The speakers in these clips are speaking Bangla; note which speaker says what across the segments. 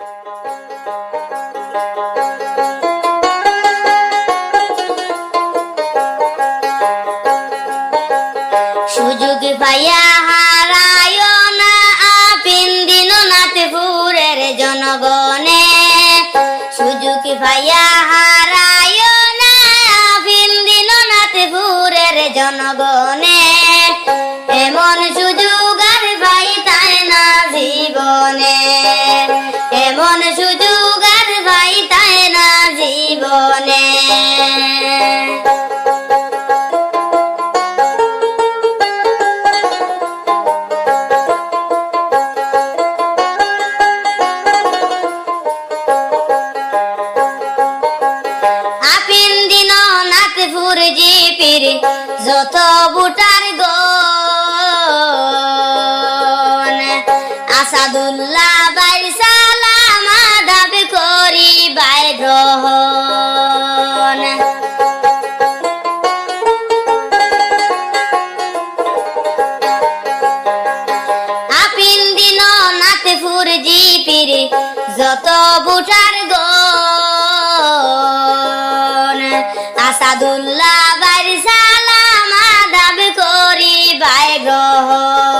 Speaker 1: Thank you. যত বুটার গন বাই সালামা সালাম করি বাই গ্রহণ। যত বুটার গন আসাদুল্লাহ বাইর সালাম রহ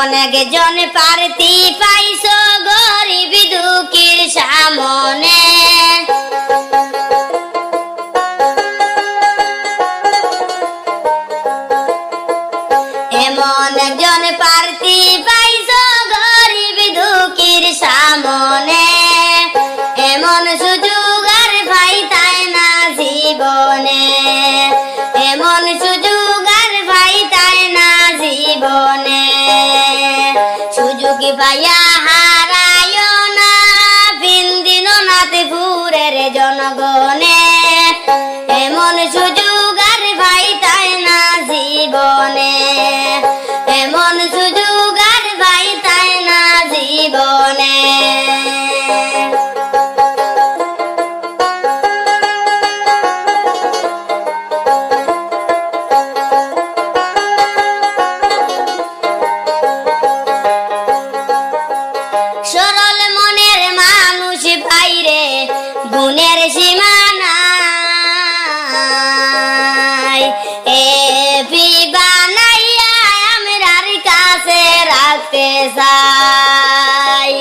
Speaker 1: অনেক জন পারতি পাইছ গরিব দুঃখীর সামনে। 呀 এপি বানাইয়া আমরার কাছে রাখতে চাই।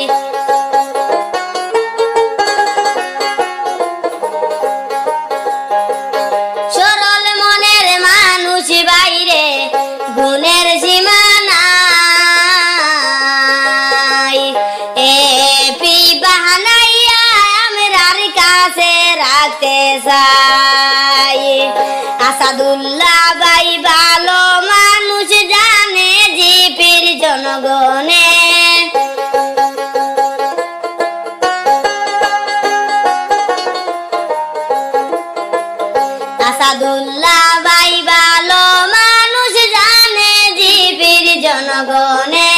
Speaker 1: সরল মনের মানুষ বাইরে, গুণের সীমা নাই। এপি বানাইয়া আসাদুল্লাহ জগনে,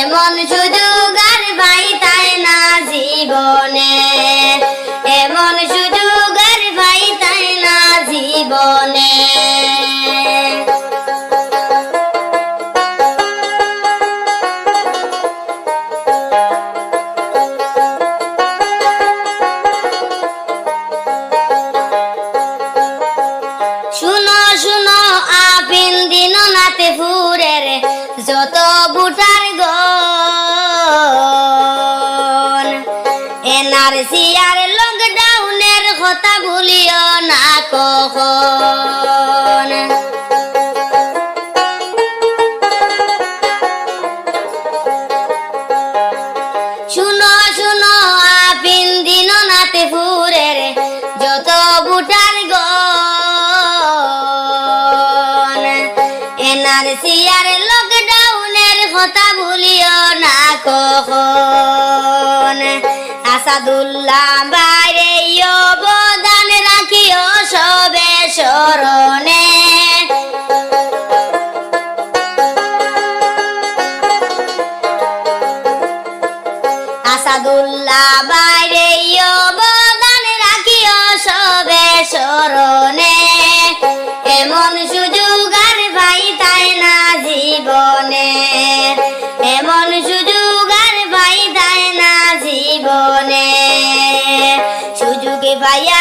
Speaker 1: এমন সুযোগ আর ভাই তাই না জীবনে? এমন সুযোগ আর ভাই তাই না জীবনে? শুনো শুনো, আপিন দিন নাতে ফুরে রে যত বুটার গন এনআরসি আর লকডাউনের কথা ভুলিও না কখন। শুনো শুনো আপিন দিন নাতে না কখন? আসাদুল্লাহ বাইরে অবদান রাখিও সবে স্মরণে। সুযোগে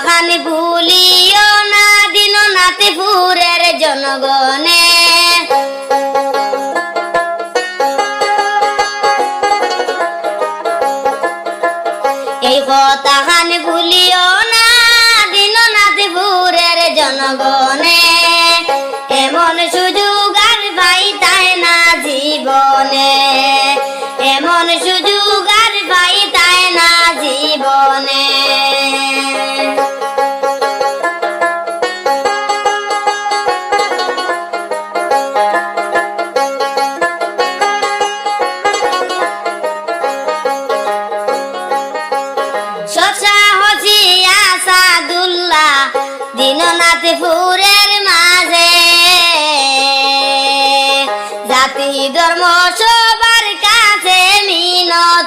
Speaker 1: হতাখানি ভুলিও না দিন নাতে ফুরের জনগণে। এই কথাখান ভুলিও না দিন নাতি ভুরের জনগণে। এমন সুযোগ আর ভাই না জীবনে। এমন সুযোগ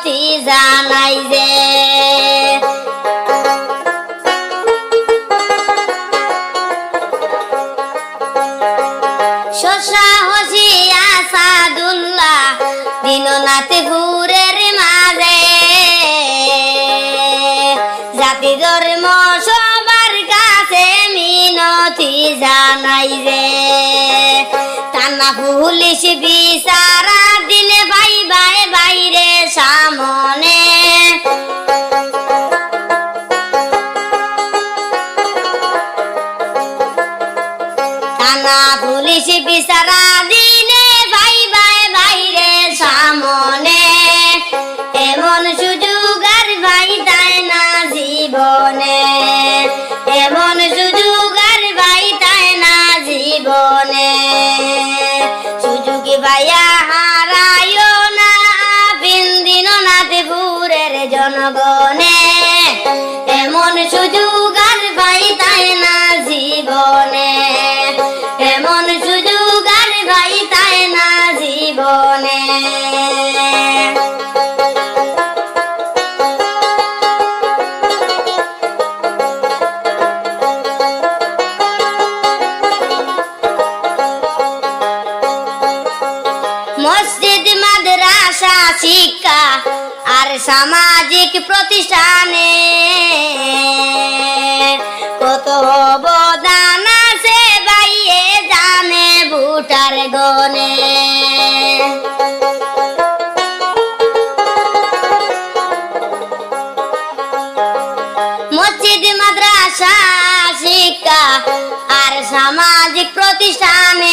Speaker 1: মিনতি জানাই যে। মাঝে। জাতি ধর্ম সবার কাছে মিনতি জানাই রে টানা পুলিশ বিচারা দিলে ভাই ভাই বাইরে। পুলিশ বিচারা সামাজিক প্রতিষ্ঠানে। কত অবদান আছে বাইয়ে জানে ভুটার গনে মসজিদ, মাদ্রাসা, শিক্ষা আর সামাজিক প্রতিষ্ঠানে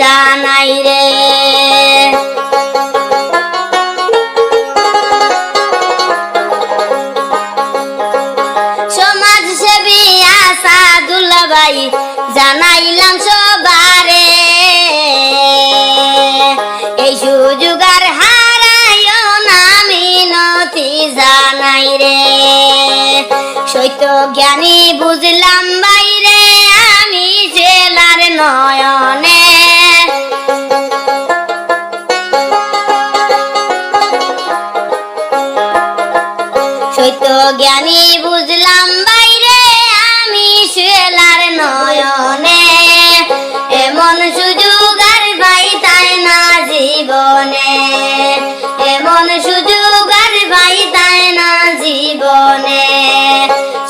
Speaker 1: জানাই রে। সমাজ সেবী আসাদুল্লাহ ভাই, জানাইলাম সবারে। এই সুযোগ আর হারাইও না মিনতি জানাই রে। সৈত জ্ঞানী বুঝলাম জ্ঞানী বুঝলাম বাইরে, আমি শুয়েলার নয়নে। এমন সুযোগ আর ভাই তাই না জীবনে। এমন সুযোগ আর ভাই তাই না জীবনে।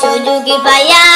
Speaker 1: সুযোগ পাইয়া